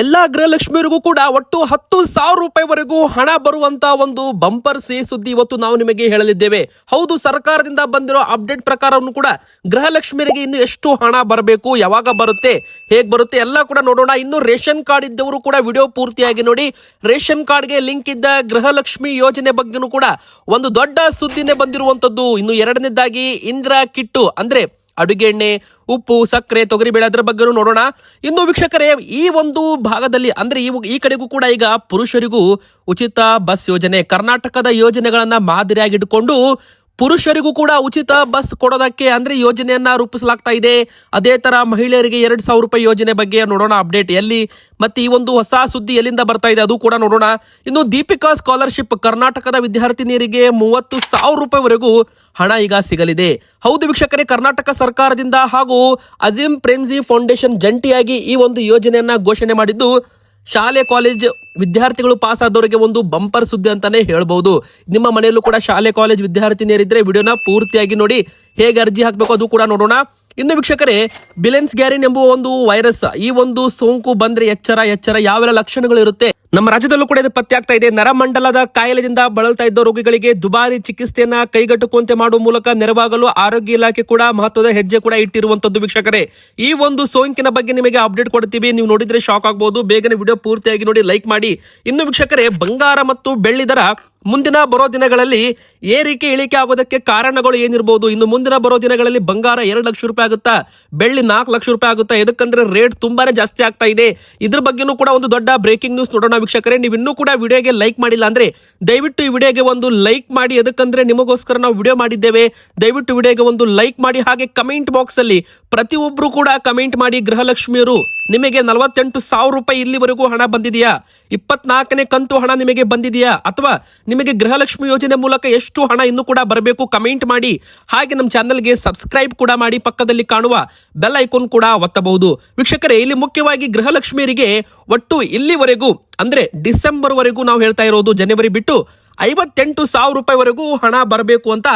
ಎಲ್ಲಾ ಗೃಹಲಕ್ಷ್ಮಿಯರಿಗೂ ಕೂಡ ಒಟ್ಟು ಹತ್ತು ಸಾವಿರ ರೂಪಾಯಿವರೆಗೂ ಹಣ ಬರುವಂತ ಒಂದು ಬಂಪರ್ ಸಿ ಸುದ್ದಿ ಇವತ್ತು ನಾವು ನಿಮಗೆ ಹೇಳಲಿದ್ದೇವೆ. ಹೌದು, ಸರ್ಕಾರದಿಂದ ಬಂದಿರೋ ಅಪ್ಡೇಟ್ ಪ್ರಕಾರವನ್ನು ಕೂಡ ಗೃಹಲಕ್ಷ್ಮಿಯರಿಗೆ ಇನ್ನು ಎಷ್ಟು ಹಣ ಬರಬೇಕು, ಯಾವಾಗ ಬರುತ್ತೆ, ಹೇಗೆ ಬರುತ್ತೆ, ಎಲ್ಲ ಕೂಡ ನೋಡೋಣ. ಇನ್ನು ರೇಷನ್ ಕಾರ್ಡ್ ಇದ್ದವರು ಕೂಡ ವಿಡಿಯೋ ಪೂರ್ತಿಯಾಗಿ ನೋಡಿ. ರೇಷನ್ ಕಾರ್ಡ್ಗೆ ಲಿಂಕ್ ಇದ್ದ ಗೃಹಲಕ್ಷ್ಮಿ ಯೋಜನೆ ಬಗ್ಗೆನೂ ಕೂಡ ಒಂದು ದೊಡ್ಡ ಸುದ್ದಿನೇ ಬಂದಿರುವಂತದ್ದು ಇನ್ನು ಎರಡನೇದಾಗಿ ಇಂದಿರಾ ಕಿಟ್ಟು, ಅಂದ್ರೆ ಅಡುಗೆ ಎಣ್ಣೆ ಉಪ್ಪು, ಸಕ್ಕರೆ ತೊಗರಿಬೇಳೆ ಅದರ ಬಗ್ಗೆನೂ ನೋಡೋಣ. ಇನ್ನು ವೀಕ್ಷಕರೇ, ಈ ಒಂದು ಭಾಗದಲ್ಲಿ ಅಂದ್ರೆ ಈ ಈ ಕಡೆಗೂ ಕೂಡ ಈಗ ಪುರುಷರಿಗೂ ಉಚಿತ ಬಸ್ ಯೋಜನೆ, ಕರ್ನಾಟಕದ ಯೋಜನೆಗಳನ್ನ ಮಾದರಿಯಾಗಿಟ್ಟುಕೊಂಡು ಪುರುಷರಿಗೂ ಕೂಡ ಉಚಿತ ಬಸ್ ಕೊಡೋದಕ್ಕೆ ಅಂದ್ರೆ ಯೋಜನೆಯನ್ನ ರೂಪಿಸಲಾಗ್ತಾ ಇದೆ. ಅದೇ ತರ ಮಹಿಳೆಯರಿಗೆ ಎರಡ್ ಸಾವಿರ ರೂಪಾಯಿ ಯೋಜನೆ ಬಗ್ಗೆ ನೋಡೋಣ, ಅಪ್ಡೇಟ್ ಎಲ್ಲಿ ಮತ್ತೆ ಈ ಒಂದು ಹೊಸ ಸುದ್ದಿ ಎಲ್ಲಿಂದ ಬರ್ತಾ ಇದೆ ಅದು ಕೂಡ ನೋಡೋಣ. ಇನ್ನು ದೀಪಿಕಾ ಸ್ಕಾಲರ್ಶಿಪ್ ಕರ್ನಾಟಕದ ವಿದ್ಯಾರ್ಥಿನಿಯರಿಗೆ ಮೂವತ್ತು ಸಾವಿರ ರೂಪಾಯಿವರೆಗೂ ಹಣ ಈಗ ಸಿಗಲಿದೆ. ಹೌದು ವೀಕ್ಷಕರೇ, ಕರ್ನಾಟಕ ಸರ್ಕಾರದಿಂದ ಹಾಗೂ ಅಜೀಂ ಪ್ರೇಮ್ಜಿ ಫೌಂಡೇಶನ್ ಜಂಟಿಯಾಗಿ ಈ ಒಂದು ಯೋಜನೆಯನ್ನ ಘೋಷಣೆ ಮಾಡಿದ್ದು ಶಾಲೆ, ಕಾಲೇಜ್ ವಿದ್ಯಾರ್ಥಿಗಳು ಪಾಸ್ ಆದವರಿಗೆ ಒಂದು ಬಂಪರ್ ಸುದ್ದಿ ಅಂತಾನೆ ಹೇಳ್ಬಹುದು ನಿಮ್ಮ ಮನೆಯಲ್ಲೂ ಕೂಡ ಶಾಲೆ, ಕಾಲೇಜ್ ವಿದ್ಯಾರ್ಥಿನಿಯರಿದ್ರೆ ವಿಡಿಯೋನ ಪೂರ್ತಿಯಾಗಿ ನೋಡಿ. ಹೇಗೆ ಅರ್ಜಿ ಹಾಕಬೇಕು ಅದು ಕೂಡ ನೋಡೋಣ. ಇನ್ನು ವೀಕ್ಷಕರೇ ಬಿಲೆನ್ಸ್ ಗ್ಯಾರಿನ್ ಎಂಬುವ ಒಂದು ವೈರಸ್ ಈ ಒಂದು ಸೋಂಕು ಬಂದ್ರೆ ಎಚ್ಚರ ಎಚ್ಚರ ಯಾವೆಲ್ಲ ಲಕ್ಷಣಗಳು ಇರುತ್ತೆ? ನಮ್ಮ ರಾಜ್ಯದಲ್ಲೂ ಕೂಡ ಇದು ಪತ್ತೆ ಆಗ್ತಾ ಇದೆ. ನರಮಂಡಲದ ಕಾಯಿಲೆಯಿಂದ ಬಳಲ್ತಾ ಇದ್ದ ರೋಗಿಗಳಿಗೆ ದುಬಾರಿ ಚಿಕಿತ್ಸೆಯನ್ನ ಕೈಗೆಟುಕುವಂತೆ ಮಾಡುವ ಮೂಲಕ ನೆರವಾಗಲು ಆರೋಗ್ಯ ಇಲಾಖೆ ಕೂಡ ಮಹತ್ವದ ಹೆಜ್ಜೆ ಕೂಡ ಇಟ್ಟಿರುವಂತದ್ದು ವೀಕ್ಷಕರೇ. ಈ ಒಂದು ಸೋಂಕಿನ ಬಗ್ಗೆ ನಿಮಗೆ ಅಪ್ಡೇಟ್ ಕೊಡ್ತೀವಿ. ನೀವು ನೋಡಿದ್ರೆ ಶಾಕ್ ಆಗಬಹುದು ಬೇಗನೆ ವಿಡಿಯೋ ಪೂರ್ತಿಯಾಗಿ ನೋಡಿ ಲೈಕ್ ಮಾಡಿ. ಇನ್ನು ವೀಕ್ಷಕರೇ, ಬಂಗಾರ ಮತ್ತು ಬೆಳ್ಳಿ ದರ ಮುಂದಿನ ಬರೋ ದಿನಗಳಲ್ಲಿ ಏರಿಕೆ ಇಳಿಕೆ ಆಗೋದಕ್ಕೆ ಕಾರಣಗಳು ಏನಿರಬಹುದು ಇನ್ನು ಮುಂದಿನ ಬರೋ ದಿನಗಳಲ್ಲಿ ಬಂಗಾರ ಎರಡು ಲಕ್ಷ ರೂಪಾಯಿ ಆಗುತ್ತಾ? ಬೆಳ್ಳಿ ನಾಲ್ಕು ಲಕ್ಷ ರೂಪಾಯಿ ಆಗುತ್ತಾ? ಎದಕ್ಕಂದ್ರೆ ರೇಟ್ ತುಂಬಾನೇ ಜಾಸ್ತಿ ಆಗ್ತಾ ಇದೆ. ಇದ್ರ ಬಗ್ಗೆನೂ ಕೂಡ ಒಂದು ದೊಡ್ಡ ಬ್ರೇಕಿಂಗ್ ನ್ಯೂಸ್ ನೋಡೋಣ ವೀಕ್ಷಕರೇ. ನೀವು ಇನ್ನೂ ಕೂಡ ವಿಡಿಯೋಗೆ ಲೈಕ್ ಮಾಡಿಲ್ಲ ಅಂದ್ರೆ ದಯವಿಟ್ಟು ಈ ವಿಡಿಯೋಗೆ ಒಂದು ಲೈಕ್ ಮಾಡಿ. ಎದಕ್ಕಂದ್ರೆ ನಿಮಗೋಸ್ಕರ ನಾವು ವಿಡಿಯೋ ಮಾಡಿದ್ದೇವೆ. ದಯವಿಟ್ಟು ವಿಡಿಯೋಗೆ ಒಂದು ಲೈಕ್ ಮಾಡಿ. ಹಾಗೆ ಕಮೆಂಟ್ ಬಾಕ್ಸ್ ಅಲ್ಲಿ ಪ್ರತಿಯೊಬ್ರು ಕೂಡ ಕಮೆಂಟ್ ಮಾಡಿ ಗೃಹಲಕ್ಷ್ಮಿಯರು ನಿಮಗೆ ನಲವತ್ತೆಂಟು ಸಾವಿರ ರೂಪಾಯಿ ಇಲ್ಲಿವರೆಗೂ ಹಣ ಬಂದಿದೆಯಾ? ಇಪ್ಪತ್ನಾಲ್ಕನೇ ಕಂತು ಹಣ ನಿಮಗೆ ಬಂದಿದೆಯಾ? ಅಥವಾ ನಿಮಗೆ ಗೃಹಲಕ್ಷ್ಮಿ ಯೋಜನೆ ಮೂಲಕ ಎಷ್ಟು ಹಣ ಇನ್ನೂ ಕೂಡ ಬರಬೇಕು ಕಮೆಂಟ್ ಮಾಡಿ. ಹಾಗೆ ನಮ್ಮ ಚಾನಲ್ಗೆ ಸಬ್ಸ್ಕ್ರೈಬ್ ಕೂಡ ಮಾಡಿ ಪಕ್ಕದಲ್ಲಿ ಕಾಣುವ ಬೆಲ್ ಐಕೋನ್ ಕೂಡ ಒತ್ತಬಹುದು. ವೀಕ್ಷಕರೇ, ಇಲ್ಲಿ ಮುಖ್ಯವಾಗಿ ಗೃಹಲಕ್ಷ್ಮಿಯರಿಗೆ ಒಟ್ಟು ಇಲ್ಲಿವರೆಗೂ, ಅಂದ್ರೆ ಡಿಸೆಂಬರ್ ವರೆಗೂ ನಾವು ಹೇಳ್ತಾ ಇರೋದು ಜನವರಿ ಬಿಟ್ಟು ಐವತ್ತೆಂಟು ಸಾವಿರ ರೂಪಾಯಿವರೆಗೂ ಹಣ ಬರಬೇಕು ಅಂತ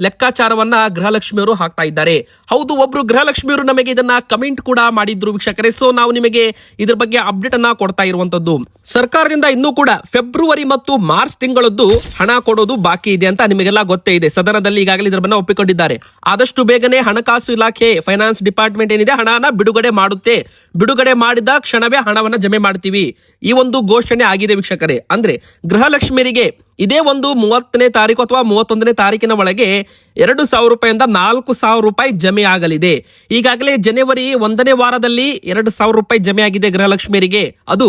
ಲೆಕ್ಕಾಚಾರವನ್ನ ಗೃಹಲಕ್ಷ್ಮಿಯವರು ಹಾಕ್ತಾ ಇದ್ದಾರೆ. ಹೌದು, ಒಬ್ರು ಗೃಹಲಕ್ಷ್ಮಿಯವರು ನಮಗೆ ಇದನ್ನ ಕಮೆಂಟ್ ಕೂಡ ಮಾಡಿದ್ರು ವೀಕ್ಷಕರೇ. ಸೊ ನಾವು ನಿಮಗೆ ಇದ್ರ ಬಗ್ಗೆ ಅಪ್ಡೇಟ್ ಅನ್ನ ಕೊಡ್ತಾ ಇರುವಂತದ್ದು. ಸರ್ಕಾರದಿಂದ ಇನ್ನೂ ಕೂಡ ಫೆಬ್ರವರಿ ಮತ್ತು ಮಾರ್ಚ್ ತಿಂಗಳದ್ದು ಹಣ ಕೊಡೋದು ಬಾಕಿ ಇದೆ ಅಂತ ನಿಮಗೆಲ್ಲ ಗೊತ್ತೇ ಇದೆ. ಸದನದಲ್ಲಿ ಈಗಾಗಲೇ ಇದನ್ನ ಒಪ್ಪಿಕೊಂಡಿದ್ದಾರೆ. ಆದಷ್ಟು ಬೇಗನೆ ಹಣಕಾಸು ಇಲಾಖೆ ಫೈನಾನ್ಸ್ ಡಿಪಾರ್ಟ್ಮೆಂಟ್ ಏನಿದೆ ಹಣನ ಬಿಡುಗಡೆ ಮಾಡುತ್ತೆ. ಬಿಡುಗಡೆ ಮಾಡಿದ ಕ್ಷಣವೇ ಹಣವನ್ನ ಜಮೆ ಮಾಡ್ತೀವಿ. ಈ ಒಂದು ಘೋಷಣೆ ಆಗಿದೆ ವೀಕ್ಷಕರೇ. ಅಂದ್ರೆ ಗೃಹಲಕ್ಷ್ಮಿಯರಿಗೆ ಇದೇ ಒಂದು ಮೂವತ್ತನೇ ತಾರೀಕು ಅಥವಾ ಮೂವತ್ತೊಂದನೇ ತಾರೀಕಿನ ಒಳಗೆ ಎರಡು ಸಾವಿರ ರೂಪಾಯಿಂದ ನಾಲ್ಕು ಸಾವಿರ ರೂಪಾಯಿ ಜಮೆ ಆಗಲಿದೆ ಈಗಾಗಲೇ ಜನವರಿ ಒಂದನೇ ವಾರದಲ್ಲಿ ಎರಡು ಸಾವಿರ ರೂಪಾಯಿ ಜಮೆ ಆಗಿದೆ ಗೃಹಲಕ್ಷ್ಮಿಯರಿಗೆ. ಅದು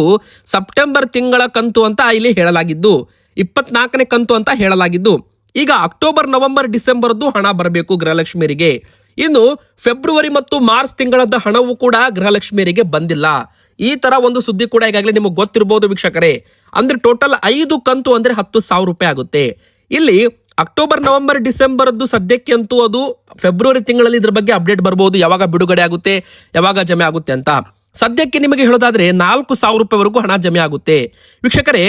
ಸೆಪ್ಟೆಂಬರ್ ತಿಂಗಳ ಕಂತು ಅಂತ ಇಲ್ಲಿ ಹೇಳಲಾಗಿದ್ದು, ಇಪ್ಪತ್ನಾಲ್ಕನೇ ಕಂತು ಅಂತ ಹೇಳಲಾಗಿದ್ದು. ಈಗ ಅಕ್ಟೋಬರ್, ನವೆಂಬರ್, ಡಿಸೆಂಬರ್ದು ಹಣ ಬರಬೇಕು ಗೃಹಲಕ್ಷ್ಮಿಯರಿಗೆ. ಇನ್ನು ಫೆಬ್ರವರಿ ಮತ್ತು ಮಾರ್ಚ್ ತಿಂಗಳದ ಹಣವು ಕೂಡ ಗೃಹಲಕ್ಷ್ಮಿಯರಿಗೆ ಬಂದಿಲ್ಲ. ಈ ತರ ಒಂದು ಸುದ್ದಿ ಕೂಡ ಈಗಾಗಲೇ ನಿಮಗೆ ಗೊತ್ತಿರಬಹುದು ವೀಕ್ಷಕರೇ. ಅಂದ್ರೆ ಟೋಟಲ್ ಐದು ಕಂತು ಅಂದ್ರೆ ಹತ್ತು ಸಾವಿರ ರೂಪಾಯಿ ಆಗುತ್ತೆ. ಇಲ್ಲಿ ಅಕ್ಟೋಬರ್, ನವೆಂಬರ್, ಡಿಸೆಂಬರ್ದು ಸದ್ಯಕ್ಕೆ ಅಂತೂ ಅದು ಫೆಬ್ರವರಿ ತಿಂಗಳಲ್ಲಿ ಇದ್ರ ಬಗ್ಗೆ ಅಪ್ಡೇಟ್ ಬರಬಹುದು ಯಾವಾಗ ಬಿಡುಗಡೆ ಆಗುತ್ತೆ, ಯಾವಾಗ ಜಮೆ ಆಗುತ್ತೆ ಅಂತ. ಸದ್ಯಕ್ಕೆ ನಿಮಗೆ ಹೇಳೋದಾದ್ರೆ ನಾಲ್ಕು ಸಾವಿರ ರೂಪಾಯಿವರೆಗೂ ಹಣ ಜಮೆ ಆಗುತ್ತೆ. ವೀಕ್ಷಕರೇ,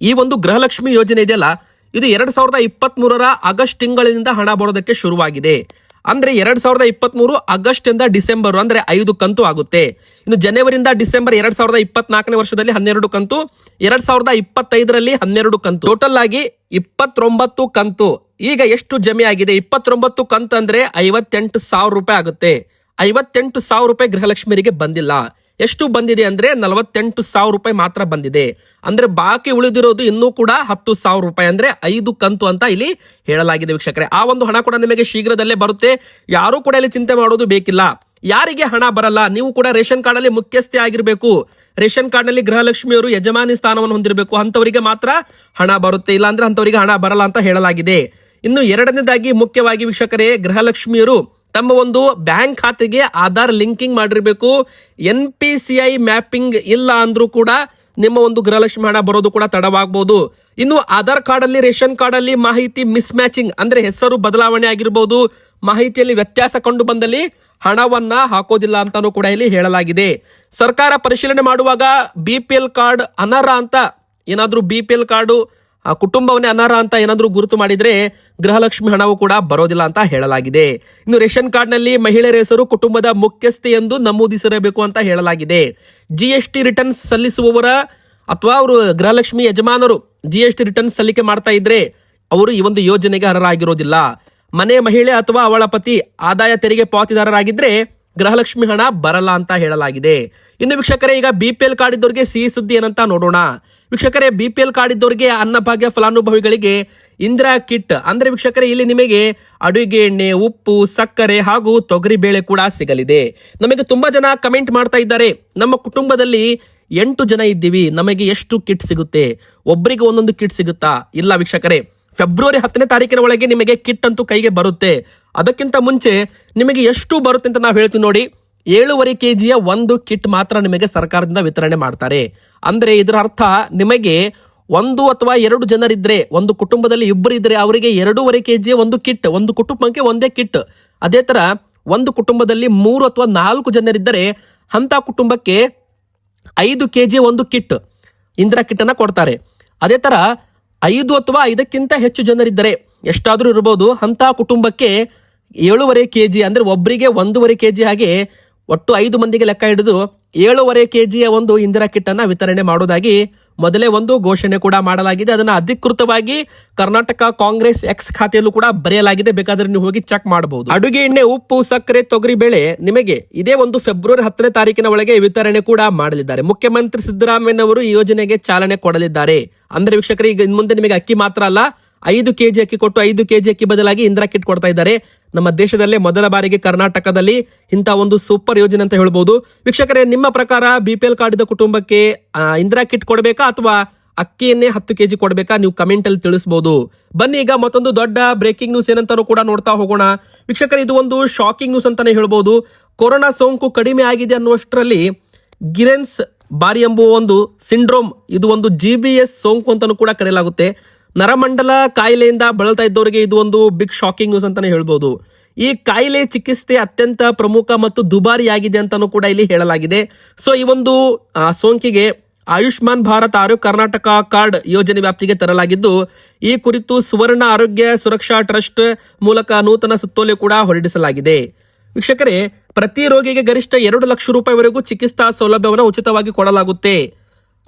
ಈ ಒಂದು ಗೃಹಲಕ್ಷ್ಮಿ ಯೋಜನೆ ಇದೆಯಲ್ಲ, ಇದು ಎರಡ್ ಸಾವಿರದ ಇಪ್ಪತ್ತ್ ಮೂರರ ಆಗಸ್ಟ್ ತಿಂಗಳಿನಿಂದ ಹಣ ಬರೋದಕ್ಕೆ ಶುರುವಾಗಿದೆ. ಅಂದ್ರೆ ಎರಡ್ ಸಾವಿರದ ಇಪ್ಪತ್ತ್ ಮೂರು ಆಗಸ್ಟ್ ಇಂದ ಡಿಸೆಂಬರ್ ಅಂದ್ರೆ ಐದು ಕಂತು ಆಗುತ್ತೆ. ಇನ್ನು ಜನವರಿಯಿಂದ ಡಿಸೆಂಬರ್ ಎರಡ್ ಸಾವಿರದ ಇಪ್ಪತ್ನಾಲ್ಕನೇ ವರ್ಷದಲ್ಲಿ ಹನ್ನೆರಡು ಕಂತು, ಎರಡ್ ಸಾವಿರದ ಇಪ್ಪತ್ತೈದರಲ್ಲಿ ಹನ್ನೆರಡು ಕಂತು. ಟೋಟಲ್ ಆಗಿ ಇಪ್ಪತ್ತೊಂಬತ್ತು ಕಂತು. ಈಗ ಎಷ್ಟು ಜಮೆ ಆಗಿದೆ? ಇಪ್ಪತ್ತೊಂಬತ್ತು ಕಂತು ಅಂದ್ರೆ ಐವತ್ತೆಂಟು ಸಾವಿರ ರೂಪಾಯಿ ಆಗುತ್ತೆ. ಐವತ್ತೆಂಟು ಸಾವಿರ ರೂಪಾಯಿ ಗೃಹಲಕ್ಷ್ಮಿಯರಿಗೆ ಬಂದಿಲ್ಲ. ಎಷ್ಟು ಬಂದಿದೆ ಅಂದ್ರೆ ನಲವತ್ತೆಂಟು ಸಾವಿರ ರೂಪಾಯಿ ಮಾತ್ರ ಬಂದಿದೆ. ಅಂದ್ರೆ ಬಾಕಿ ಉಳಿದಿರೋದು ಇನ್ನೂ ಕೂಡ ಹತ್ತು ಸಾವಿರ ರೂಪಾಯಿ ಅಂದ್ರೆ ಐದು ಕಂತು ಅಂತ ಇಲ್ಲಿ ಹೇಳಲಾಗಿದೆ ವೀಕ್ಷಕರೇ. ಆ ಒಂದು ಹಣ ಕೂಡ ನಿಮಗೆ ಶೀಘ್ರದಲ್ಲೇ ಬರುತ್ತೆ. ಯಾರು ಕೂಡ ಇಲ್ಲಿ ಚಿಂತೆ ಮಾಡೋದು ಬೇಕಿಲ್ಲ. ಯಾರಿಗೆ ಹಣ ಬರಲ್ಲ, ನೀವು ಕೂಡ ರೇಷನ್ ಕಾರ್ಡ್ ಅಲ್ಲಿ ಮುಖ್ಯಸ್ಥೆ ಆಗಿರಬೇಕು. ರೇಷನ್ ಕಾರ್ಡ್ನಲ್ಲಿ ಗೃಹಲಕ್ಷ್ಮಿಯವರು ಯಜಮಾನಿ ಸ್ಥಾನವನ್ನು ಹೊಂದಿರಬೇಕು. ಅಂತವರಿಗೆ ಮಾತ್ರ ಹಣ ಬರುತ್ತೆ. ಇಲ್ಲ ಅಂದ್ರೆ ಅಂತವರಿಗೆ ಹಣ ಬರಲ್ಲ ಅಂತ ಹೇಳಲಾಗಿದೆ. ಇನ್ನು ಎರಡನೇದಾಗಿ ಮುಖ್ಯವಾಗಿ ವೀಕ್ಷಕರೇ, ಗೃಹಲಕ್ಷ್ಮಿಯರು ತಮ್ಮ ಒಂದು ಬ್ಯಾಂಕ್ ಖಾತೆಗೆ ಆಧಾರ್ ಲಿಂಕಿಂಗ್ ಮಾಡಿರಬೇಕು. N P C I mapping ಇಲ್ಲ ಅಂದ್ರೂ ಕೂಡ ನಿಮ್ಮ ಒಂದು ಗೃಹಲಕ್ಷ್ಮಿ ಹಣ ಬರೋದು ಕೂಡ ತಡವಾಗಬಹುದು ಇನ್ನು ಆಧಾರ್ ಕಾರ್ಡ್ ಅಲ್ಲಿ ರೇಷನ್ ಕಾರ್ಡ್ ಅಲ್ಲಿ ಮಾಹಿತಿ ಮಿಸ್ ಮ್ಯಾಚಿಂಗ್ ಅಂದ್ರೆ ಹೆಸರು ಬದಲಾವಣೆ ಆಗಿರಬಹುದು ಮಾಹಿತಿಯಲ್ಲಿ ವ್ಯತ್ಯಾಸ ಕಂಡು ಬಂದಲ್ಲಿ ಹಣವನ್ನ ಹಾಕೋದಿಲ್ಲ ಅಂತಾನೂ ಕೂಡ ಇಲ್ಲಿ ಹೇಳಲಾಗಿದೆ. ಸರ್ಕಾರ ಪರಿಶೀಲನೆ ಮಾಡುವಾಗ ಬಿ ಪಿ ಎಲ್ ಕಾರ್ಡ್ ಅನರ್ಹ ಅಂತ ಏನಾದರೂ ಬಿ ಪಿ ಎಲ್ ಕಾರ್ಡು ಆ ಕುಟುಂಬವನ್ನೇ ಅನರ್ಹ ಅಂತ ಏನಾದರೂ ಗುರುತು ಮಾಡಿದ್ರೆ ಗೃಹಲಕ್ಷ್ಮಿ ಹಣವು ಕೂಡ ಬರೋದಿಲ್ಲ ಅಂತ ಹೇಳಲಾಗಿದೆ. ಇನ್ನು ರೇಷನ್ ಕಾರ್ಡ್ನಲ್ಲಿ ಮಹಿಳೆಯರ ಹೆಸರು, ಕುಟುಂಬದ ಮುಖ್ಯಸ್ಥೆ ಎಂದು ನಮೂದಿಸಿರಬೇಕು ಅಂತ ಹೇಳಲಾಗಿದೆ. ಜಿ ಎಸ್ ಟಿ ರಿಟರ್ನ್ಸ್ ಸಲ್ಲಿಸುವವರ ಅಥವಾ ಅವರು ಗೃಹಲಕ್ಷ್ಮಿ ಯಜಮಾನರು ಜಿ ಎಸ್ ಟಿ ರಿಟರ್ನ್ಸ್ ಸಲ್ಲಿಕೆ ಮಾಡ್ತಾ ಇದ್ರೆ ಅವರು ಈ ಒಂದು ಯೋಜನೆಗೆ ಅರ್ಹರಾಗಿರೋದಿಲ್ಲ. ಮನೆ ಮಹಿಳೆ ಅಥವಾ ಅವಳ ಪತಿ ಆದಾಯ ತೆರಿಗೆ ಪಾವತಿದಾರರಾಗಿದ್ರೆ ಗೃಹಲಕ್ಷ್ಮಿ ಹಣ ಬರಲ್ಲ ಅಂತ ಹೇಳಲಾಗಿದೆ. ಇನ್ನು ವೀಕ್ಷಕರೇ, ಈಗ ಬಿಪಿಎಲ್ ಕಾರ್ಡ್ ಇದ್ದವರಿಗೆ ಸಿಹಿ ಸುದ್ದಿ ಏನಂತ ನೋಡೋಣ. ವೀಕ್ಷಕರೇ ಬಿಪಿಎಲ್ ಕಾರ್ಡ್ ಇದ್ದವರಿಗೆ ಅನ್ನಭಾಗ್ಯ ಫಲಾನುಭವಿಗಳಿಗೆ ಇಂದಿರಾ ಕಿಟ್. ಅಂದ್ರೆ ವೀಕ್ಷಕರೇ, ಇಲ್ಲಿ ನಿಮಗೆ ಅಡುಗೆ ಎಣ್ಣೆ, ಉಪ್ಪು, ಸಕ್ಕರೆ ಹಾಗೂ ತೊಗರಿ ಬೇಳೆ ಕೂಡ ಸಿಗಲಿದೆ. ನಮಗೆ ತುಂಬಾ ಜನ ಕಮೆಂಟ್ ಮಾಡ್ತಾ ಇದ್ದಾರೆ. ನಮ್ಮ ಕುಟುಂಬದಲ್ಲಿ ಎಂಟು ಜನ ಇದ್ದೀವಿ. ನಮಗೆ ಎಷ್ಟು ಕಿಟ್ ಸಿಗುತ್ತೆ? ಒಬ್ಬರಿಗೆ ಒಂದೊಂದು ಕಿಟ್ ಸಿಗುತ್ತಾ? ಇಲ್ಲ ವೀಕ್ಷಕರೇ ಫೆಬ್ರವರಿ ಹತ್ತನೇ ತಾರೀಕಿನ ಒಳಗೆ ನಿಮಗೆ ಕಿಟ್ ಅಂತೂ ಕೈಗೆ ಬರುತ್ತೆ. ಅದಕ್ಕಿಂತ ಮುಂಚೆ ನಿಮಗೆ ಎಷ್ಟು ಬರುತ್ತೆ ಅಂತ ನಾವು ಹೇಳ್ತೀವಿ ನೋಡಿ. ಏಳುವರೆ ಕೆ ಜಿಯ ಒಂದು ಕಿಟ್ ಮಾತ್ರ ನಿಮಗೆ ಸರ್ಕಾರದಿಂದ ವಿತರಣೆ ಮಾಡ್ತಾರೆ. ಅಂದ್ರೆ ಇದರ ಅರ್ಥ ನಿಮಗೆ ಒಂದು ಅಥವಾ ಎರಡು ಜನರಿದ್ರೆ, ಒಂದು ಕುಟುಂಬದಲ್ಲಿ ಇಬ್ಬರು ಇದ್ರೆ ಅವರಿಗೆ ಎರಡೂವರೆ ಕೆ ಜಿಯ ಒಂದು ಕಿಟ್, ಒಂದು ಕುಟುಂಬಕ್ಕೆ ಒಂದೇ ಕಿಟ್. ಅದೇ ತರ ಒಂದು ಕುಟುಂಬದಲ್ಲಿ ಮೂರು ಅಥವಾ ನಾಲ್ಕು ಜನರಿದ್ದರೆ ಅಂತ ಕುಟುಂಬಕ್ಕೆ ಐದು ಕೆ ಜಿ ಒಂದು ಕಿಟ್ ಇಂದಿರಾ ಕಿಟ್ ಅನ್ನ ಕೊಡ್ತಾರೆ. ಅದೇ ತರ ಐದು ಅಥವಾ ಐದಕ್ಕಿಂತ ಹೆಚ್ಚು ಜನರಿದ್ದರೆ ಎಷ್ಟಾದರೂ ಇರಬಹುದು ಅಂತ ಕುಟುಂಬಕ್ಕೆ ಏಳುವರೆ ಕೆ ಜಿ ಅಂದ್ರೆ ಒಬ್ಬರಿಗೆ ಒಂದೂವರೆ ಕೆ ಜಿ ಹಾಗೆ ಒಟ್ಟು ಐದು ಮಂದಿಗೆ ಲೆಕ್ಕ ಹಿಡಿದು ಏಳುವರೆ ಕೆ ಜಿಯ ಒಂದು ಇಂದಿರಾ ಕಿಟ್ಟನ್ನು ವಿತರಣೆ ಮಾಡೋದಾಗಿ ಮೊದಲೇ ಒಂದು ಘೋಷಣೆ ಕೂಡ ಮಾಡಲಾಗಿದೆ. ಅದನ್ನ ಅಧಿಕೃತವಾಗಿ ಕರ್ನಾಟಕ ಕಾಂಗ್ರೆಸ್ ಎಕ್ಸ್ ಖಾತೆಯಲ್ಲೂ ಕೂಡ ಬರೆಯಲಾಗಿದೆ. ಬೇಕಾದ್ರೆ ನೀವು ಹೋಗಿ ಚೆಕ್ ಮಾಡಬಹುದು ಅಡುಗೆ ಎಣ್ಣೆ, ಉಪ್ಪು, ಸಕ್ಕರೆ, ತೊಗರಿ ಬೇಳೆ ನಿಮಗೆ ಇದೇ ಒಂದು ಫೆಬ್ರವರಿ ಹತ್ತನೇ ತಾರೀಕಿನ ಒಳಗೆ ವಿತರಣೆ ಕೂಡ ಮಾಡಲಿದ್ದಾರೆ. ಮುಖ್ಯಮಂತ್ರಿ ಸಿದ್ದರಾಮಯ್ಯನವರು ಈ ಯೋಜನೆಗೆ ಚಾಲನೆ ಕೊಡಲಿದ್ದಾರೆ. ಅಂದ್ರೆ ವೀಕ್ಷಕರು, ಈಗ ಇನ್ ಮುಂದೆ ನಿಮಗೆ ಅಕ್ಕಿ ಮಾತ್ರ ಅಲ್ಲ, ಐದು ಕೆಜಿ ಅಕ್ಕಿ ಕೊಟ್ಟು ಐದು ಕೆಜಿ ಅಕ್ಕಿ ಬದಲಾಗಿ ಇಂದಿರಾ ಕಿಟ್ ಕೊಡ್ತಾ ಇದ್ದಾರೆ. ನಮ್ಮ ದೇಶದಲ್ಲೇ ಮೊದಲ ಬಾರಿಗೆ ಕರ್ನಾಟಕದಲ್ಲಿ ಇಂಥ ಒಂದು ಸೂಪರ್ ಯೋಜನೆ ಅಂತ ಹೇಳ್ಬೋದು. ವೀಕ್ಷಕರೇ, ನಿಮ್ಮ ಪ್ರಕಾರ ಬಿ ಪಿ ಎಲ್ ಕಾರ್ಡ್ ಇದ್ದ ಕುಟುಂಬಕ್ಕೆ ಇಂದಿರಾ ಕಿಟ್ ಕೊಡಬೇಕಾ ಅಥವಾ ಅಕ್ಕಿಯನ್ನೇ ಹತ್ತು ಕೆಜಿ ಕೊಡಬೇಕಾ ನೀವು ಕಮೆಂಟ್ ಅಲ್ಲಿ ತಿಳಿಸಬಹುದು ಬನ್ನಿ, ಈಗ ಮತ್ತೊಂದು ದೊಡ್ಡ ಬ್ರೇಕಿಂಗ್ ನ್ಯೂಸ್ ಏನಂತಾನು ಕೂಡ ನೋಡ್ತಾ ಹೋಗೋಣ. ವೀಕ್ಷಕರೇ, ಇದು ಒಂದು ಶಾಕಿಂಗ್ ನ್ಯೂಸ್ ಅಂತಾನೆ ಹೇಳ್ಬೋದು. ಕೊರೋನಾ ಸೋಂಕು ಕಡಿಮೆ ಆಗಿದೆ ಅನ್ನುವಷ್ಟರಲ್ಲಿ ಗಿರೆನ್ಸ್ ಬಾರಿ ಎಂಬುವ ಒಂದು ಸಿಂಡ್ರೋಮ್ ಇದು ಒಂದು ಜಿ ಬಿ ಎಸ್ ಸೋಂಕು ಅಂತಾನು ಕೂಡ ಕರೆಯಲಾಗುತ್ತೆ. ನರಮಂಡಲ ಕಾಯಿಲೆಯಿಂದ ಬಳಲ್ತಾ ಇದ್ದವರಿಗೆ ಇದು ಒಂದು ಬಿಗ್ ಶಾಕಿಂಗ್ ನ್ಯೂಸ್ ಅಂತಾನೆ ಹೇಳ್ಬೋದು. ಈ ಕಾಯಿಲೆ ಚಿಕಿತ್ಸೆ ಅತ್ಯಂತ ಪ್ರಮುಖ ಮತ್ತು ದುಬಾರಿಯಾಗಿದೆ ಅಂತಾನು ಕೂಡ ಇಲ್ಲಿ ಹೇಳಲಾಗಿದೆ. ಸೊ ಈ ಒಂದು ಸೋಂಕಿಗೆ ಆಯುಷ್ಮಾನ್ ಭಾರತ್ ಆರೋಗ್ಯ ಕರ್ನಾಟಕ ಕಾರ್ಡ್ ಯೋಜನೆ ವ್ಯಾಪ್ತಿಗೆ ತರಲಾಗಿದ್ದು, ಈ ಕುರಿತು ಸುವರ್ಣ ಆರೋಗ್ಯ ಸುರಕ್ಷಾ ಟ್ರಸ್ಟ್ ಮೂಲಕ ನೂತನ ಸುತ್ತೋಲೆ ಕೂಡ ಹೊರಡಿಸಲಾಗಿದೆ. ವೀಕ್ಷಕರೇ, ಪ್ರತಿ ರೋಗಿಗೆ ಗರಿಷ್ಠ ಎರಡು ಲಕ್ಷ ರೂಪಾಯಿವರೆಗೂ ಚಿಕಿತ್ಸಾ ಸೌಲಭ್ಯವನ್ನು ಉಚಿತವಾಗಿ ಕೊಡಲಾಗುತ್ತೆ.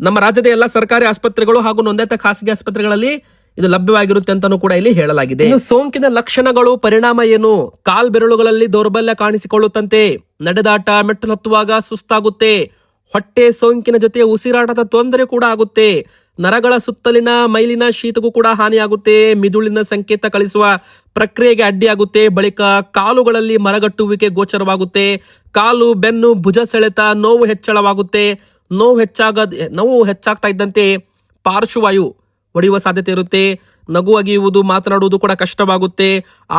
ನಮ್ಮ ರಾಜ್ಯದ ಎಲ್ಲ ಸರ್ಕಾರಿ ಆಸ್ಪತ್ರೆಗಳು ಹಾಗೂ ನೊಂದಾಯಿತ ಖಾಸಗಿ ಆಸ್ಪತ್ರೆಗಳಲ್ಲಿ ಇದು ಲಭ್ಯವಾಗಿರುತ್ತೆ ಅಂತಾನೂ ಕೂಡ ಇಲ್ಲಿ ಹೇಳಲಾಗಿದೆ. ಸೋಂಕಿನ ಲಕ್ಷಣಗಳು, ಪರಿಣಾಮ ಏನು? ಕಾಲ್ ಬೆರಳುಗಳಲ್ಲಿ ದೌರ್ಬಲ್ಯ ಕಾಣಿಸಿಕೊಳ್ಳುತ್ತಂತೆ. ನಡೆದಾಟ ಮೆಟ್ಟಲು ಹತ್ತುವಾಗ ಸುಸ್ತಾಗುತ್ತೆ. ಹೊಟ್ಟೆ ಸೋಂಕಿನ ಜೊತೆ ಉಸಿರಾಟದ ತೊಂದರೆ ಕೂಡ ಆಗುತ್ತೆ. ನರಗಳ ಸುತ್ತಲಿನ ಮೈಲಿನ ಶೀತಗೂ ಕೂಡ ಹಾನಿಯಾಗುತ್ತೆ. ಮಿದುಳಿನ ಸಂಕೇತ ಕಳಿಸುವ ಪ್ರಕ್ರಿಯೆಗೆ ಅಡ್ಡಿಯಾಗುತ್ತೆ. ಬಳಿಕ ಕಾಲುಗಳಲ್ಲಿ ಮರಗಟ್ಟುವಿಕೆ ಗೋಚರವಾಗುತ್ತೆ. ಕಾಲು, ಬೆನ್ನು, ಭುಜ ಸೆಳೆತ ನೋವು ಹೆಚ್ಚಳವಾಗುತ್ತೆ. ನೋವು ಹೆಚ್ಚಾಗದ್, ನೋವು ಹೆಚ್ಚಾಗ್ತಾ ಇದ್ದಂತೆ ಪಾರ್ಶ್ವವಾಯು ಒಡೆಯುವ ಸಾಧ್ಯತೆ ಇರುತ್ತೆ. ನಗು ಅಗಿಯುವುದು ಮಾತನಾಡುವುದು ಕೂಡ ಕಷ್ಟವಾಗುತ್ತೆ.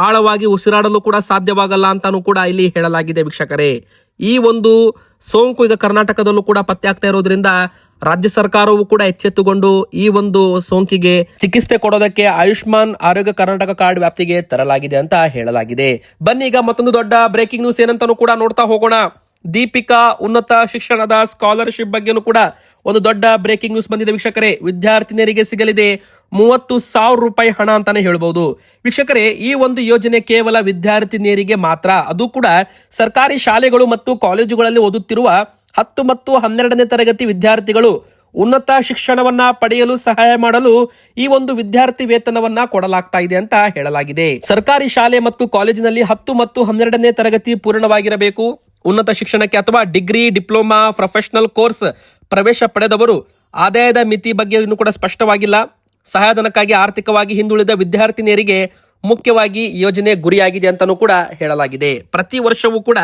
ಆಳವಾಗಿ ಉಸಿರಾಡಲು ಕೂಡ ಸಾಧ್ಯವಾಗಲ್ಲ ಅಂತಾನೂ ಕೂಡ ಇಲ್ಲಿ ಹೇಳಲಾಗಿದೆ ವೀಕ್ಷಕರೇ. ಈ ಒಂದು ಸೋಂಕು ಈಗ ಕರ್ನಾಟಕದಲ್ಲೂ ಕೂಡ ಪತ್ತೆ ಆಗ್ತಾ ಇರೋದ್ರಿಂದ ರಾಜ್ಯ ಸರ್ಕಾರವು ಕೂಡ ಎಚ್ಚೆತ್ತುಕೊಂಡು ಈ ಒಂದು ಸೋಂಕಿಗೆ ಚಿಕಿತ್ಸೆ ಕೊಡೋದಕ್ಕೆ ಆಯುಷ್ಮಾನ್ ಆರೋಗ್ಯ ಕರ್ನಾಟಕ ಕಾರ್ಡ್ ವ್ಯಾಪ್ತಿಗೆ ತರಲಾಗಿದೆ ಅಂತ ಹೇಳಲಾಗಿದೆ. ಬನ್ನಿ ಈಗ ಮತ್ತೊಂದು ದೊಡ್ಡ ಬ್ರೇಕಿಂಗ್ ನ್ಯೂಸ್ ಏನಂತಾನೂ ಕೂಡ ನೋಡ್ತಾ ಹೋಗೋಣ. ದೀಪಿಕಾ ಉನ್ನತ ಶಿಕ್ಷಣದ ಸ್ಕಾಲರ್ಶಿಪ್ ಬಗ್ಗೆನೂ ಕೂಡ ಒಂದು ದೊಡ್ಡ ಬ್ರೇಕಿಂಗ್ ನ್ಯೂಸ್ ಬಂದಿದೆ ವೀಕ್ಷಕರೇ. ವಿದ್ಯಾರ್ಥಿನಿಯರಿಗೆ ಸಿಗಲಿದೆ ಮೂವತ್ತು ಸಾವಿರ ರೂಪಾಯಿ ಹಣ ಅಂತಾನೆ ಹೇಳ್ಬಹುದು ವೀಕ್ಷಕರೇ, ಈ ಒಂದು ಯೋಜನೆ ಕೇವಲ ವಿದ್ಯಾರ್ಥಿನಿಯರಿಗೆ ಮಾತ್ರ, ಅದು ಕೂಡ ಸರ್ಕಾರಿ ಶಾಲೆಗಳು ಮತ್ತು ಕಾಲೇಜುಗಳಲ್ಲಿ ಓದುತ್ತಿರುವ ಹತ್ತು ಮತ್ತು ಹನ್ನೆರಡನೇ ತರಗತಿ ವಿದ್ಯಾರ್ಥಿಗಳು ಉನ್ನತ ಶಿಕ್ಷಣವನ್ನ ಪಡೆಯಲು ಸಹಾಯ ಮಾಡಲು ಈ ಒಂದು ವಿದ್ಯಾರ್ಥಿ ವೇತನವನ್ನ ಕೊಡಲಾಗ್ತಾ ಇದೆ ಅಂತ ಹೇಳಲಾಗಿದೆ. ಸರ್ಕಾರಿ ಶಾಲೆ ಮತ್ತು ಕಾಲೇಜಿನಲ್ಲಿ ಹತ್ತು ಮತ್ತು ಹನ್ನೆರಡನೇ ತರಗತಿ ಪೂರ್ಣವಾಗಿರಬೇಕು. ಉನ್ನತ ಶಿಕ್ಷಣಕ್ಕೆ ಅಥವಾ ಡಿಗ್ರಿ, ಡಿಪ್ಲೊಮಾ, ಪ್ರೊಫೆಷನಲ್ ಕೋರ್ಸ್ ಪ್ರವೇಶ ಪಡೆದವರು ಆದಾಯದ ಮಿತಿ ಬಗ್ಗೆ ಇನ್ನೂ ಕೂಡ ಸ್ಪಷ್ಟವಾಗಿಲ್ಲ. ಸಹಾಯಧನಕ್ಕಾಗಿ ಆರ್ಥಿಕವಾಗಿ ಹಿಂದುಳಿದ ವಿದ್ಯಾರ್ಥಿನಿಯರಿಗೆ ಮುಖ್ಯವಾಗಿ ಯೋಜನೆ ಗುರಿಯಾಗಿದೆ ಅಂತಲೂ ಕೂಡ ಹೇಳಲಾಗಿದೆ. ಪ್ರತಿ ವರ್ಷವೂ ಕೂಡ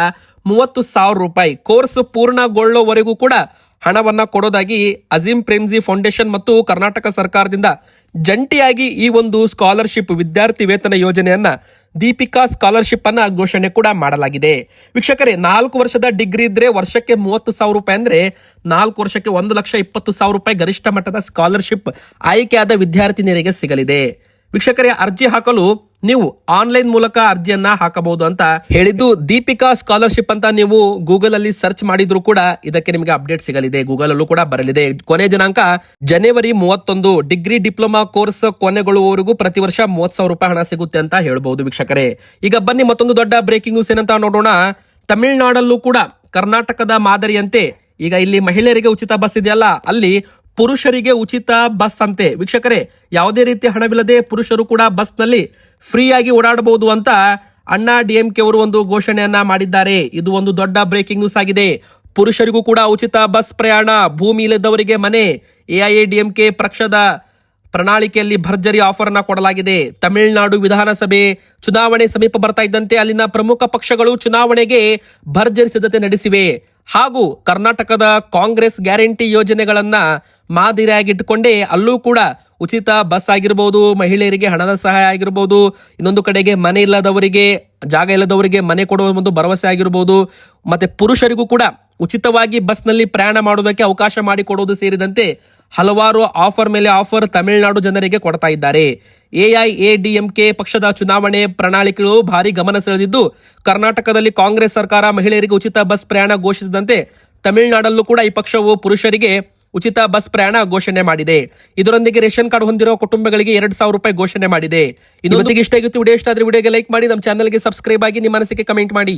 ಮೂವತ್ತು ಸಾವಿರ ರೂಪಾಯಿ ಕೋರ್ಸ್ ಪೂರ್ಣಗೊಳ್ಳುವವರೆಗೂ ಕೂಡ ಹಣವನ್ನ ಕೊಡೋದಾಗಿ ಅಜೀಂ ಪ್ರೇಮ್ಜಿ ಫೌಂಡೇಶನ್ ಮತ್ತು ಕರ್ನಾಟಕ ಸರ್ಕಾರದಿಂದ ಜಂಟಿಯಾಗಿ ಈ ಒಂದು ಸ್ಕಾಲರ್ಶಿಪ್ ವಿದ್ಯಾರ್ಥಿ ವೇತನ ಯೋಜನೆಯನ್ನ ದೀಪಿಕಾ ಸ್ಕಾಲರ್ಶಿಪ್ ಅನ್ನ ಘೋಷಣೆ ಕೂಡ ಮಾಡಲಾಗಿದೆ. ವೀಕ್ಷಕರೇ, ನಾಲ್ಕು ವರ್ಷದ ಡಿಗ್ರಿ ಇದ್ರೆ ವರ್ಷಕ್ಕೆ ಮೂವತ್ತು ಸಾವಿರ ರೂಪಾಯಿ ಅಂದ್ರೆ ನಾಲ್ಕು ವರ್ಷಕ್ಕೆ ಒಂದು ಲಕ್ಷ ಇಪ್ಪತ್ತು ಸಾವಿರ ರೂಪಾಯಿ ಗರಿಷ್ಠ ಮಟ್ಟದ ಸ್ಕಾಲರ್ಶಿಪ್ ಆಯ್ಕೆಯಾದ ವಿದ್ಯಾರ್ಥಿನಿಯರಿಗೆ ಸಿಗಲಿದೆ. ವೀಕ್ಷಕರೇ, ಅರ್ಜಿ ಹಾಕಲು ನೀವು ಆನ್ಲೈನ್ ಮೂಲಕ ಅರ್ಜಿಯನ್ನ ಹಾಕಬಹುದು ಅಂತ ಹೇಳಿದ್ದು, ದೀಪಿಕಾ ಸ್ಕಾಲರ್ಶಿಪ್ ಅಂತ ನೀವು ಗೂಗಲ್ ಅಲ್ಲಿ ಸರ್ಚ್ ಮಾಡಿದ್ರು ಕೂಡ ಇದಕ್ಕೆ ನಿಮಗೆ ಅಪ್ಡೇಟ್ ಸಿಗಲಿದೆ. ಗೂಗಲ್ ಅಲ್ಲೂ ಕೂಡ ಬರಲಿದೆ. ಕೊನೆ ದಿನಾಂಕ ಜನವರಿ ಮೂವತ್ತೊಂದು. ಡಿಗ್ರಿ ಡಿಪ್ಲೊಮಾ ಕೋರ್ಸ್ ಕೊನೆಗೊಳ್ಳುವವರೆಗೂ ಪ್ರತಿ ವರ್ಷ ಮೂವತ್ ಸಾವಿರ ರೂಪಾಯಿ ಹಣ ಸಿಗುತ್ತೆ ಅಂತ ಹೇಳಬಹುದು ವೀಕ್ಷಕರೇ. ಈಗ ಬನ್ನಿ, ಮತ್ತೊಂದು ದೊಡ್ಡ ಬ್ರೇಕಿಂಗ್ ನ್ಯೂಸ್ ಏನಂತ ನೋಡೋಣ. ತಮಿಳುನಾಡಲ್ಲೂ ಕೂಡ ಕರ್ನಾಟಕದ ಮಾದರಿಯಂತೆ ಈಗ ಇಲ್ಲಿ ಮಹಿಳೆಯರಿಗೆ ಉಚಿತ ಬಸ್ ಇದೆಯಲ್ಲ, ಅಲ್ಲಿ ಪುರುಷರಿಗೆ ಉಚಿತ ಬಸ್ ಅಂತೆ. ವೀಕ್ಷಕರೇ, ಯಾವುದೇ ರೀತಿ ಹಣವಿಲ್ಲದೆ ಪುರುಷರು ಕೂಡ ಬಸ್ನಲ್ಲಿ ಫ್ರೀಯಾಗಿ ಓಡಾಡಬಹುದು ಅಂತ ಅಣ್ಣಾ ಡಿಎಂಕೆ ಅವರು ಒಂದು ಘೋಷಣೆಯನ್ನ ಮಾಡಿದ್ದಾರೆ. ಇದು ಒಂದು ದೊಡ್ಡ ಬ್ರೇಕಿಂಗ್ ನ್ಯೂಸ್ ಆಗಿದೆ. ಪುರುಷರಿಗೂ ಕೂಡ ಉಚಿತ ಬಸ್ ಪ್ರಯಾಣ, ಭೂಮಿ ಇಲ್ಲದವರಿಗೆ ಮನೆ ಎಐಎಡಿಎಂಕೆ ಪಕ್ಷದ ಪ್ರಣಾಳಿಕೆಯಲ್ಲಿ ಭರ್ಜರಿ ಆಫರ್ ಅನ್ನ ಕೊಡಲಾಗಿದೆ. ತಮಿಳುನಾಡು ವಿಧಾನಸಭೆ ಚುನಾವಣೆ ಸಮೀಪ ಬರ್ತಾ ಇದ್ದಂತೆ ಅಲ್ಲಿನ ಪ್ರಮುಖ ಪಕ್ಷಗಳು ಚುನಾವಣೆಗೆ ಭರ್ಜರಿ ಸಿದ್ಧತೆ ನಡೆಸಿವೆ. ಹಾಗೂ ಕರ್ನಾಟಕದ ಕಾಂಗ್ರೆಸ್ ಗ್ಯಾರಂಟಿ ಯೋಜನೆಗಳನ್ನ ಮಾದರಿಯಾಗಿಟ್ಟುಕೊಂಡೇ ಅಲ್ಲೂ ಕೂಡ ಉಚಿತ ಬಸ್ ಆಗಿರ್ಬೋದು, ಮಹಿಳೆಯರಿಗೆ ಹಣದ ಸಹಾಯ ಆಗಿರ್ಬೋದು, ಇನ್ನೊಂದು ಕಡೆಗೆ ಮನೆ ಇಲ್ಲದವರಿಗೆ, ಜಾಗ ಇಲ್ಲದವರಿಗೆ ಮನೆ ಕೊಡುವ ಒಂದು ಭರವಸೆ ಆಗಿರ್ಬೋದು, ಮತ್ತೆ ಪುರುಷರಿಗೂ ಕೂಡ ಉಚಿತವಾಗಿ ಬಸ್ನಲ್ಲಿ ಪ್ರಯಾಣ ಮಾಡುವುದಕ್ಕೆ ಅವಕಾಶ ಮಾಡಿಕೊಡುವುದು ಸೇರಿದಂತೆ ಹಲವಾರು ಆಫರ್ ಮೇಲೆ ಆಫರ್ ತಮಿಳುನಾಡು ಜನರಿಗೆ ಕೊಡ್ತಾ ಇದ್ದಾರೆ. ಎಐಎಡಿಎಂಕೆ ಪಕ್ಷದ ಚುನಾವಣೆ ಪ್ರಣಾಳಿಕೆಗಳು ಭಾರಿ ಗಮನ ಸೆಳೆದಿದ್ದು ಕರ್ನಾಟಕದಲ್ಲಿ ಕಾಂಗ್ರೆಸ್ ಸರ್ಕಾರ ಮಹಿಳೆಯರಿಗೆ ಉಚಿತ ಬಸ್ ಪ್ರಯಾಣ ಘೋಷಿಸಿದಂತೆ ತಮಿಳುನಾಡಲ್ಲೂ ಕೂಡ ಈ ಪಕ್ಷವು ಪುರುಷರಿಗೆ ಉಚಿತ ಬಸ್ ಪ್ರಯಾಣ ಘೋಷಣೆ ಮಾಡಿದೆ. ಇದರೊಂದಿಗೆ ರೇಷನ್ ಕಾರ್ಡ್ ಹೊಂದಿರುವ ಕುಟುಂಬಗಳಿಗೆ ಎರಡು ಸಾವಿರ ರೂಪಾಯಿ ಘೋಷಣೆ ಮಾಡಿದೆ. ಇದೊಂದಿಗೆ ಇಷ್ಟ ಆಗಿತ್ತು ವಿಡಿಯೋ ಇಷ್ಟ ಆದ್ರೆ ವಿಡಿಯೋಗೆ ಲೈಕ್ ಮಾಡಿ ನಮ್ಮ ಚಾನಲ್ಗೆ ಸಬ್ಸ್ಕ್ರೈಬ್ ಆಗಿ ನಿಮ್ಮ ಮನಸ್ಸಿಗೆ ಕಮೆಂಟ್ ಮಾಡಿ.